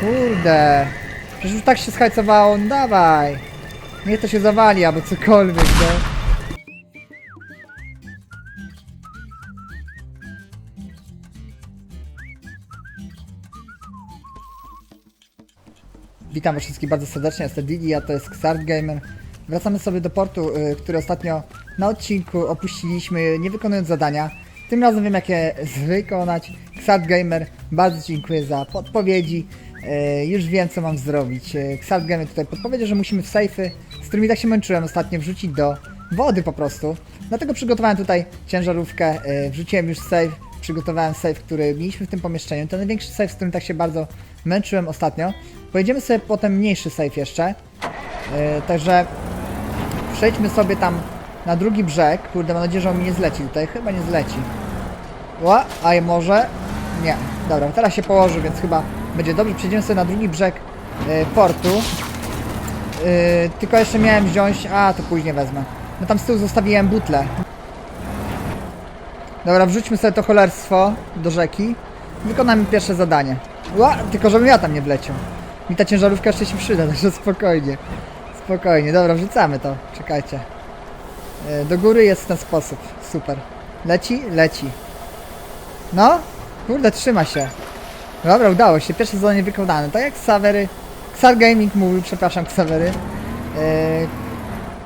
Kurde. Przecież już tak się schajcowało, no dawaj. Niech to się zawali, albo cokolwiek, no. Witam was wszystkich bardzo serdecznie, jestem Didi, a to jest Xard Gamer. Wracamy sobie do portu, y, który ostatnio na odcinku opuściliśmy, nie wykonując zadania. Tym razem wiem, jakie wykonać. Xard Gamer, bardzo dziękuję za podpowiedzi. Y, Już wiem, co mam zrobić. Gamer tutaj podpowiedział, że musimy w sejfy, z którymi tak się męczyłem ostatnio, wrzucić do wody po prostu. Dlatego przygotowałem tutaj ciężarówkę, y, wrzuciłem już safe, przygotowałem safe, który mieliśmy w tym pomieszczeniu. To największy safe, z którym tak się bardzo męczyłem ostatnio. Pojedziemy sobie potem mniejszy safe jeszcze. Yy, także przejdźmy sobie tam na drugi brzeg. Kurde, mam nadzieję, że on mi nie zleci tutaj. Chyba nie zleci. Ła, a może? Nie. Dobra, teraz się położy, więc chyba będzie dobrze. Przejdziemy sobie na drugi brzeg yy, portu. Yy, tylko jeszcze miałem wziąć... A, to później wezmę. No tam z tyłu zostawiłem butlę. Dobra, wrzućmy sobie to cholerstwo do rzeki. Wykonamy pierwsze zadanie. Ła, tylko żebym ja tam nie wleciał. Mi ta ciężarówka jeszcze się przyda, także spokojnie. Spokojnie, dobra, wrzucamy to. Czekajcie. E, Do góry jest w ten sposób. Super. Leci? Leci. No? Kurde, trzyma się. Dobra, udało się. Pierwsze zadanie wykonane. Tak jak Xavery... Xar Gaming mówił, przepraszam, Xavery. E,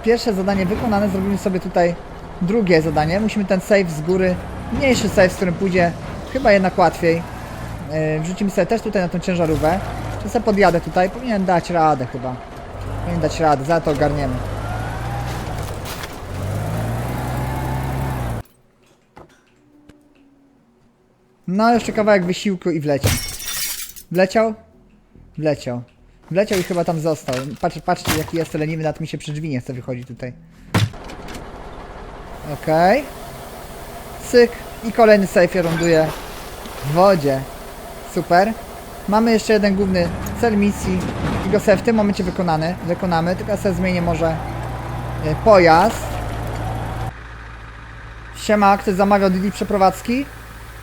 Pierwsze zadanie wykonane. Zrobimy sobie tutaj drugie zadanie. Musimy ten save z góry, mniejszy save, z którym pójdzie chyba jednak łatwiej. Yy, wrzucimy sobie też tutaj na tą ciężarówkę. Czy sobie podjadę tutaj? Powinien dać radę chyba. Powinien dać radę, za to ogarniemy. No, jeszcze kawałek wysiłku i wleciał. Wleciał? Wleciał. Wleciał i chyba tam został. Patrz, patrzcie jaki jest leniwy, nawet mi się przy drzwi nie chce wychodzić tutaj. Okej. Cyk. I kolejny safe ląduje w wodzie. Super. Mamy jeszcze jeden główny cel misji. I go sobie w tym momencie wykonany, wykonamy. Tylko sobie zmienię może y, pojazd. Siema, ktoś zamawiał Didi przeprowadzki?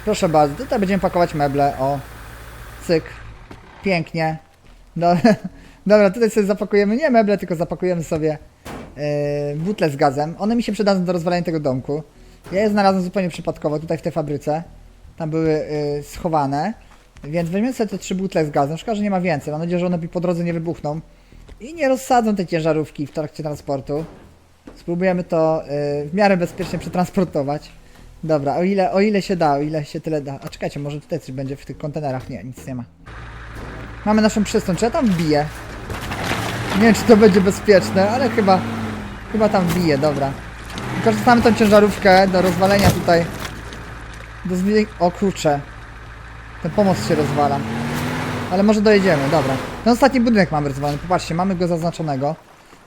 Proszę bardzo, tutaj będziemy pakować meble. O. Cyk. Pięknie. Do, dobra, tutaj sobie zapakujemy nie meble, tylko zapakujemy sobie yy, butle z gazem. One mi się przydadzą do rozwalenia tego domku. Ja je znalazłem zupełnie przypadkowo tutaj w tej fabryce. Tam były yy, schowane. Więc weźmiemy sobie te trzy butle z gazem. Szkoda, że nie ma więcej. Mam nadzieję, że one mi po drodze nie wybuchną. I nie rozsadzą tej ciężarówki w trakcie transportu. Spróbujemy to yy, w miarę bezpiecznie przetransportować. Dobra, o ile, o ile się da, o ile się tyle da. A czekajcie, może tutaj coś będzie w tych kontenerach. Nie, nic nie ma. Mamy naszą przystań. Czy ja tam wbiję? Nie wiem, czy to będzie bezpieczne, ale chyba... Chyba tam wbiję, dobra. Wykorzystamy tą ciężarówkę do rozwalenia tutaj. Do zwie... O kurczę. Ten pomost się rozwala. Ale może dojedziemy, dobra. Ten ostatni budynek mamy rozwalony. Popatrzcie, mamy go zaznaczonego.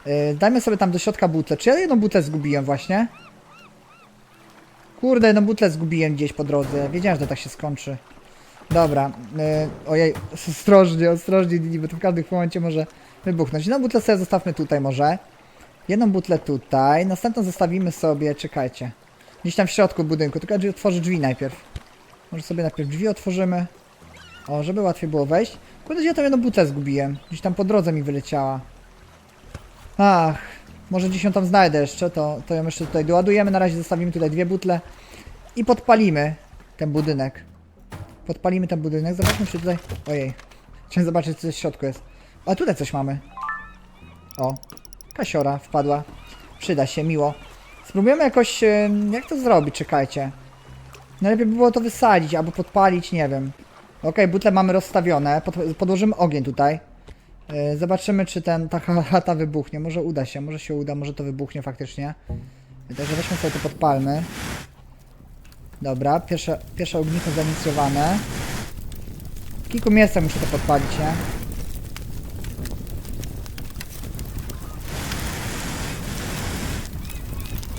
Yy, dajmy sobie tam do środka butlę. Czy ja jedną butlę zgubiłem właśnie? Kurde, jedną butlę zgubiłem gdzieś po drodze. Wiedziałem, że tak się skończy. Dobra, yy, ojej, ostrożnie, ostrożnie, bo to w każdym momencie może wybuchnąć. Jedną butlę sobie zostawmy tutaj może. Jedną butlę tutaj, następną zostawimy sobie, czekajcie. Gdzieś tam w środku budynku, tylko drzwi, otworzę drzwi najpierw. Może sobie najpierw drzwi otworzymy. O, żeby łatwiej było wejść. Kurde, ja tam jedną butlę zgubiłem. Gdzieś tam po drodze mi wyleciała. Ach, może gdzieś ją tam znajdę jeszcze, to, to ją jeszcze tutaj doładujemy. Na razie zostawimy tutaj dwie butle. I podpalimy ten budynek. Podpalimy ten budynek. Zobaczmy, czy tutaj... Ojej. Chciałem zobaczyć, co w środku jest. A tutaj coś mamy. O. Kasiora wpadła. Przyda się, miło. Spróbujemy jakoś... Jak to zrobić? Czekajcie. Najlepiej by było to wysadzić, albo podpalić, nie wiem. Okej, butle mamy rozstawione. Pod, podłożymy ogień tutaj. Yy, zobaczymy, czy ten, ta chata wybuchnie. Może uda się, może się uda, może to wybuchnie faktycznie. Także weźmy sobie to podpalmy. Dobra, pierwsze, pierwsze ognisko zainicjowane. W kilku miejscach muszę to podpalić, nie?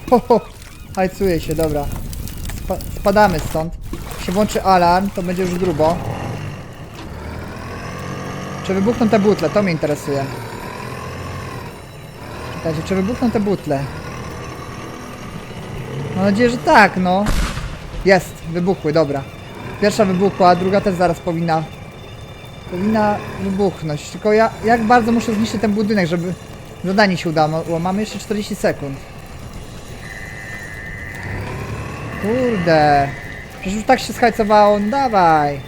Ho, ho, hajcuje się, dobra. Spa spadamy stąd. Jak się włączy alarm, to będzie już grubo. Czy wybuchną te butle? To mnie interesuje. Czekajcie, czy wybuchną te butle? Mam nadzieję, że tak, no. Jest, wybuchły, dobra. Pierwsza wybuchła, druga też zaraz powinna Powinna wybuchnąć. Tylko ja, jak bardzo muszę zniszczyć ten budynek, żeby zadanie się udało. Mamy jeszcze 40 sekund. Kurde. Przecież już tak się schajcowało. No dawaj.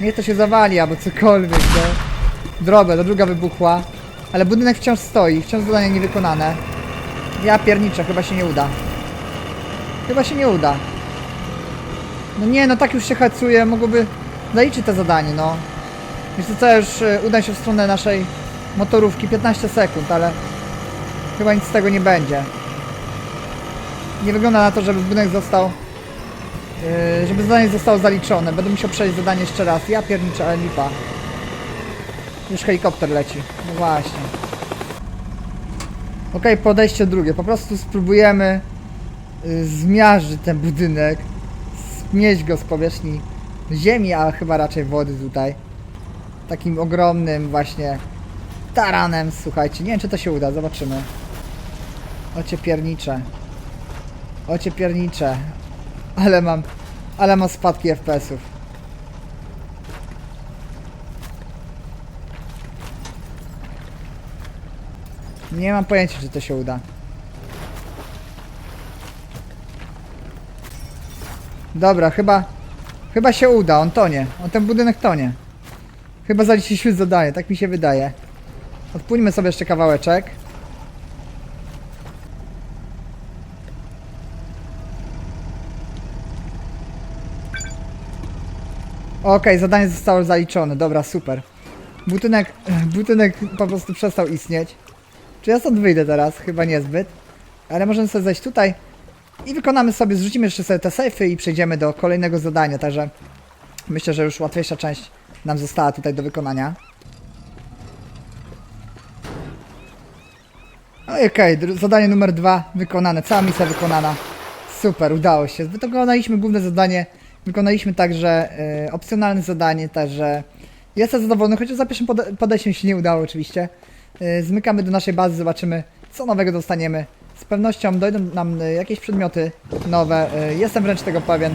Niech to się zawali, albo cokolwiek, no. Drogę, to druga wybuchła. Ale budynek wciąż stoi, wciąż zadanie niewykonane. Ja pierniczę, chyba się nie uda. Chyba się nie uda. No nie, no tak już się hajcuje, mogłoby zaliczyć to zadanie, no. Wiecie co, już y, uda się w stronę naszej motorówki 15 sekund, ale chyba nic z tego nie będzie. Nie wygląda na to, żeby budynek został Yy, żeby zadanie zostało zaliczone. Będę musiał przejść zadanie jeszcze raz. Ja pierniczę, ale lipa. Już helikopter leci. No właśnie. Okej, podejście drugie. Po prostu spróbujemy yy, zmiażdżyć ten budynek. Zmieść go z powierzchni ziemi, a chyba raczej wody tutaj. Takim ogromnym właśnie taranem, słuchajcie. Nie wiem, czy to się uda. Zobaczymy. Ocie piernicze. Ocie piernicze. Ale mam, ale mam spadki FPS-ów. Nie mam pojęcia, czy to się uda. Dobra, chyba, chyba się uda, on tonie. On ten budynek tonie. Chyba zaliczyliśmy zadanie, tak mi się wydaje. Odpłyńmy sobie jeszcze kawałeczek. Okej, zadanie zostało zaliczone, dobra, super. Budynek, budynek po prostu przestał istnieć. Czy ja stąd wyjdę teraz? Chyba niezbyt. Ale możemy sobie zejść tutaj i wykonamy sobie, zrzucimy jeszcze sobie te sejfy i przejdziemy do kolejnego zadania, także myślę, że już łatwiejsza część nam została tutaj do wykonania. Okej, dru- zadanie numer dwa wykonane, cała misja wykonana. Super, udało się. Wykonaliśmy główne zadanie, wykonaliśmy także e, opcjonalne zadanie, także jestem zadowolony, chociaż za pierwszym pode- podejściem się nie udało oczywiście. E, zmykamy do naszej bazy, zobaczymy co nowego dostaniemy. Z pewnością dojdą nam e, jakieś przedmioty nowe, e, jestem wręcz tego pewien.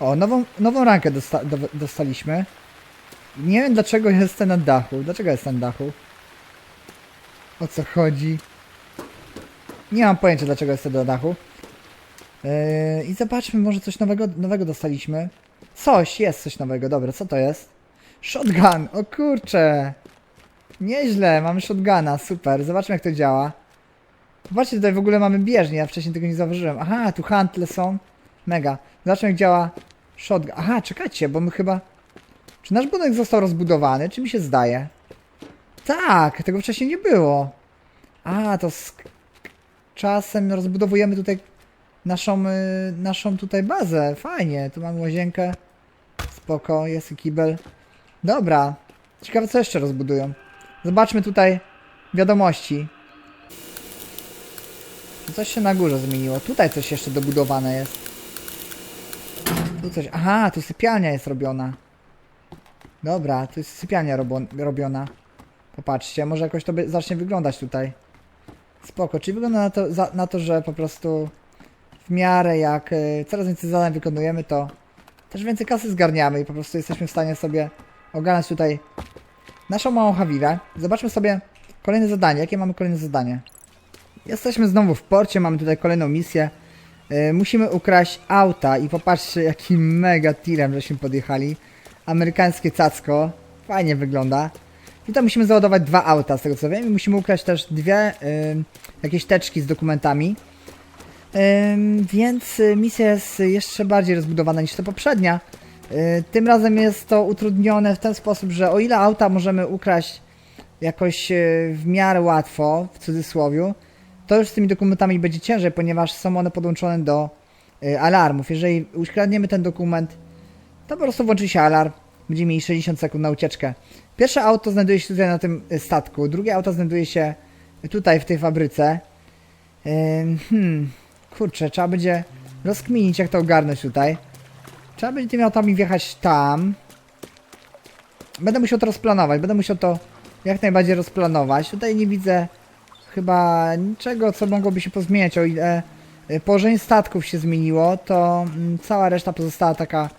O, nową, nową rankę dosta do dostaliśmy. Nie wiem dlaczego jestem na dachu, dlaczego jestem na dachu? O co chodzi? Nie mam pojęcia dlaczego jestem na dachu. Yy, I zobaczmy, może coś nowego, nowego dostaliśmy. Coś, jest coś nowego, dobra, co to jest? Shotgun, o kurcze! Nieźle, mamy shotguna, super, zobaczmy jak to działa. Zobaczcie, tutaj w ogóle mamy bieżnię, ja wcześniej tego nie zauważyłem. Aha, tu hantle są. Mega. Zobaczmy jak działa shotgun. Aha, czekajcie, bo my chyba... Czy nasz budynek został rozbudowany, czy mi się zdaje? Tak, tego wcześniej nie było. A, to z czasem rozbudowujemy tutaj naszą, y, naszą tutaj bazę. Fajnie, tu mamy łazienkę. Spoko, jest i kibel. Dobra, ciekawe co jeszcze rozbudują. Zobaczmy tutaj wiadomości. Coś się na górze zmieniło. Tutaj coś jeszcze dobudowane jest. Tu coś. Aha, tu sypialnia jest robiona. Dobra, tu jest sypialnia robo, robiona. Popatrzcie, może jakoś to zacznie wyglądać tutaj. Spoko, czyli wygląda na to, za, na to, że po prostu w miarę jak y, coraz więcej zadań wykonujemy, to też więcej kasy zgarniamy i po prostu jesteśmy w stanie sobie ogarnąć tutaj naszą małą hawirę. Zobaczmy sobie kolejne zadanie. Jakie mamy kolejne zadanie? Jesteśmy znowu w porcie, mamy tutaj kolejną misję. Y, musimy ukraść auta i popatrzcie jakim mega tirem żeśmy podjechali. Amerykańskie cacko. Fajnie wygląda. Tutaj musimy załadować dwa auta, z tego co wiem, i musimy ukraść też dwie y, jakieś teczki z dokumentami. Ym, więc misja jest jeszcze bardziej rozbudowana niż ta poprzednia. Y, tym razem jest to utrudnione w ten sposób, że o ile auta możemy ukraść jakoś y, w miarę łatwo, w cudzysłowie, to już z tymi dokumentami będzie ciężej, ponieważ są one podłączone do y, alarmów. Jeżeli ukradniemy ten dokument, to po prostu włączy się alarm. Będziemy mieli 60 sekund na ucieczkę. Pierwsze auto znajduje się tutaj na tym statku, drugie auto znajduje się tutaj w tej fabryce. Hmm, kurczę, trzeba będzie rozkminić jak to ogarnąć tutaj. Trzeba będzie tymi autami wjechać tam. Będę musiał to rozplanować, będę musiał to jak najbardziej rozplanować. Tutaj nie widzę chyba niczego, co mogłoby się pozmieniać, o ile y, położenie statków się zmieniło, to mm, cała reszta pozostała taka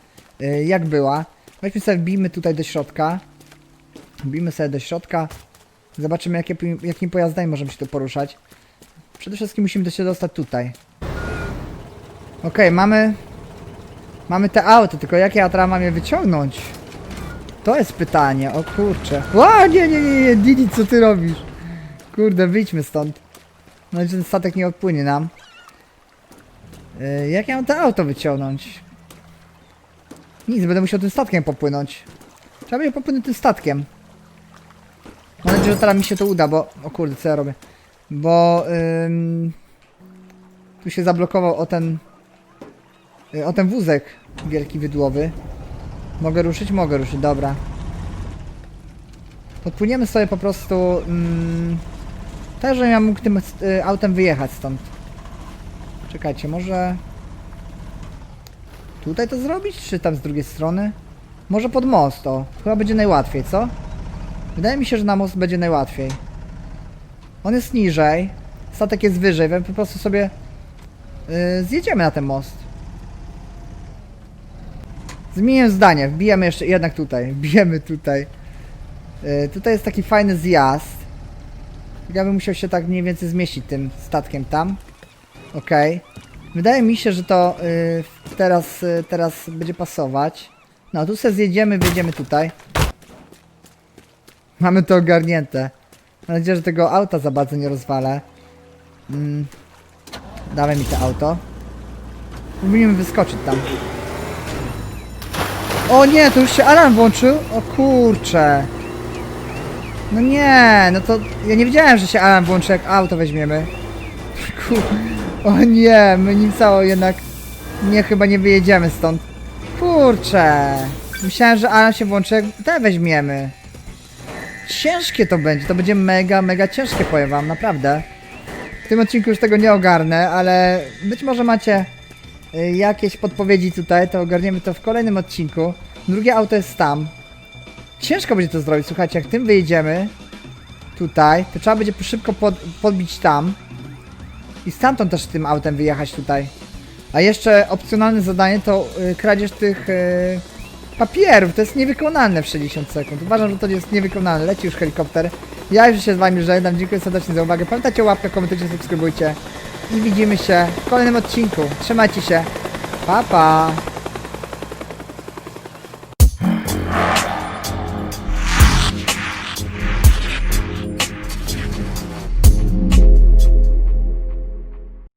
y, jak była. Weźmy sobie, wbijmy tutaj do środka. Wbijmy sobie do środka. Zobaczymy, jakie, jakimi pojazdami możemy się tu poruszać. Przede wszystkim musimy się dostać tutaj. Okej, mamy... Mamy te auto, tylko jak ja teraz mam je wyciągnąć? To jest pytanie, o kurczę. Ła, nie, nie, nie, nie, Didi, co ty robisz? Kurde, wyjdźmy stąd. No i ten statek nie odpłynie nam. Yy, jak ja mam to auto wyciągnąć? Nic, będę musiał tym statkiem popłynąć. Trzeba będzie popłynąć tym statkiem. Mam nadzieję, że teraz mi się to uda, bo... O kurde, co ja robię? Bo... Ym, tu się zablokował o ten... y, O ten wózek wielki wydłowy. Mogę ruszyć? Mogę ruszyć, dobra. Podpłyniemy sobie po prostu... Mm, tak, żebym ja mógł tym y, autem wyjechać stąd. Czekajcie, może... Tutaj to zrobić, czy tam z drugiej strony? Może pod most, o. Chyba będzie najłatwiej, co? Wydaje mi się, że na most będzie najłatwiej. On jest niżej, statek jest wyżej, więc po prostu sobie yy, zjedziemy na ten most. Zmienię zdanie, wbijamy jeszcze, jednak tutaj, wbijemy tutaj. Yy, tutaj jest taki fajny zjazd. Ja bym musiał się tak mniej więcej zmieścić tym statkiem tam. Okej. Wydaje mi się, że to yy, teraz, yy, teraz będzie pasować. No, tu sobie zjedziemy, wjedziemy tutaj. Mamy to ogarnięte. Mam nadzieję, że tego auta za bardzo nie rozwalę. Mm. Dawaj mi to auto. Powinniśmy wyskoczyć tam. O nie, to już się alarm włączył? O kurcze. No nie, no to ja nie wiedziałem, że się alarm włączy jak auto weźmiemy. Kur... O nie, my nim cało jednak nie chyba nie wyjedziemy stąd. Kurcze. Myślałem, że alarm się włączy jak te weźmiemy. Ciężkie to będzie, to będzie mega, mega ciężkie powiem wam, naprawdę. W tym odcinku już tego nie ogarnę, ale być może macie jakieś podpowiedzi tutaj, to ogarniemy to w kolejnym odcinku. Drugie auto jest tam. Ciężko będzie to zrobić, słuchajcie, jak tym wyjedziemy tutaj, to trzeba będzie szybko pod, podbić tam i stamtąd też tym autem wyjechać tutaj. A jeszcze opcjonalne zadanie to y, kradzież tych y, papierów, to jest niewykonalne w 60 sekund. Uważam, że to jest niewykonalne. Leci już helikopter. Ja już się z wami żegnam, dziękuję serdecznie za uwagę. Pamiętajcie o łapkach, komentujcie, subskrybujcie. I widzimy się w kolejnym odcinku. Trzymajcie się. Pa, pa.